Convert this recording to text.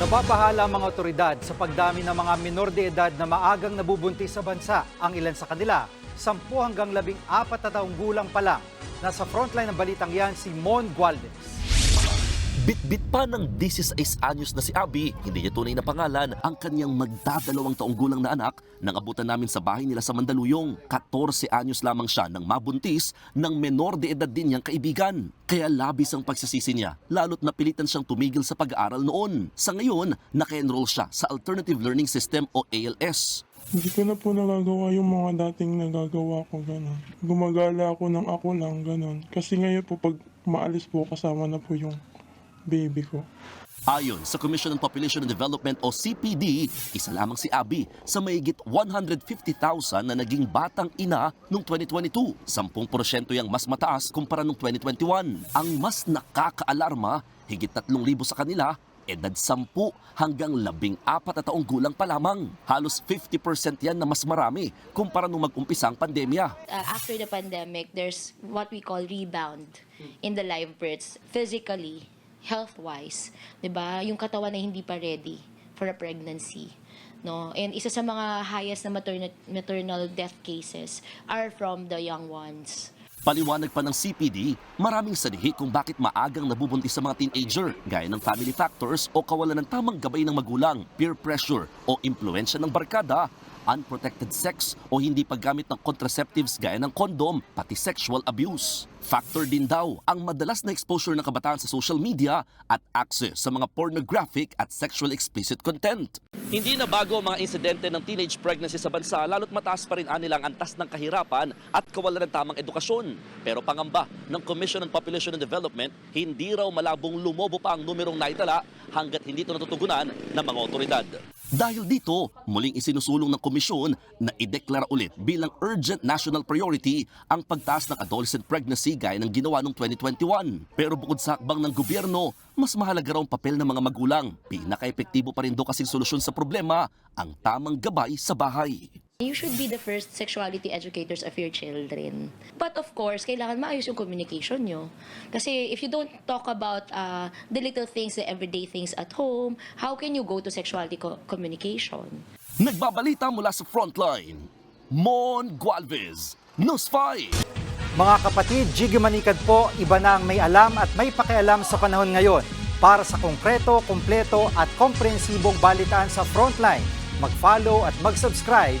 Nababahala ang mga otoridad sa pagdami ng mga minor de edad na maagang nabubuntis sa bansa. Ang ilan sa kanila, 10 hanggang 14 na taong gulang pa lang. Nasa frontline ng balitang yan si Mon Gualvez. Bit-bit pa ng 16 anyos na si Abby, hindi niya tunay na pangalan, ang kanyang magdadalawang taong gulang na anak nang abutan namin sa bahay nila sa Mandaluyong. 14 anyos lamang siya nang mabuntis ng menor de edad din niyang kaibigan. Kaya labis ang pagsasisi niya, lalo't napilitan siyang tumigil sa pag-aaral noon. Sa ngayon, naka-enroll siya sa Alternative Learning System o ALS. Hindi ko na po nagagawa yung mga dating nagagawa ko, gano'n. Gumagala ako ng ako lang, gano'n. Kasi ngayon po, pag maalis po, kasama na po yung baby ko. Ayon sa Commission on Population and Development o CPD, isa lamang si Abby sa mayigit 150,000 na naging batang ina noong 2022. 10% yang mas mataas kumpara noong 2021. Ang mas nakakaalarma, higit 3,000 sa kanila, edad 10 hanggang 14 na taong gulang pa lamang. Halos 50% yan na mas marami kumpara nung mag-umpisa ang pandemya. uh, after the pandemic, there's what we call rebound in the live births, physically, health-wise, 'di ba? Yung katawan na hindi pa ready for a pregnancy. No? And isa sa mga highest na maternal, maternal death cases are from the young ones. Paliwanag pa ng CPD, maraming sanhi kung bakit maagang nabubuntis sa mga teenager, gaya ng family factors o kawalan ng tamang gabay ng magulang, peer pressure o impluensya ng barkada, unprotected sex o hindi paggamit ng contraceptives gaya ng kondom, pati sexual abuse. Factor din daw ang madalas na exposure ng kabataan sa social media at access sa mga pornographic at sexual explicit content. Hindi na bago ang mga insidente ng teenage pregnancy sa bansa lalo't mataas pa rin anilang antas ng kahirapan at kawalan ng tamang edukasyon. Pero pangamba ng Commission on Population and Development, hindi raw malabong lumobo pa ang numerong naitala hanggat hindi ito natutugunan ng mga otoridad. Dahil dito, muling isinusulong ng komisyon na ideklara ulit bilang urgent national priority ang pagtaas ng adolescent pregnancy gaya ng ginawa noong 2021. Pero bukod sa hakbang ng gobyerno, mas mahalaga raw ang papel ng mga magulang. Pinaka-epektibo pa rin daw kasing solusyon sa problema ang tamang gabay sa bahay. You should be the first sexuality educators of your children. But of course, kailangan maayos yung communication nyo. Kasi if you don't talk about uh, the little things, the everyday things at home, how can you go to sexuality co- communication? Nagbabalita mula sa frontline, Mon Gualvez, News 5. Mga kapatid, Jiggy Manikad po, iba na ang may alam at may pakialam sa panahon ngayon. Para sa konkreto, kumpleto at komprehensibong balitaan sa Frontline, mag-follow at mag-subscribe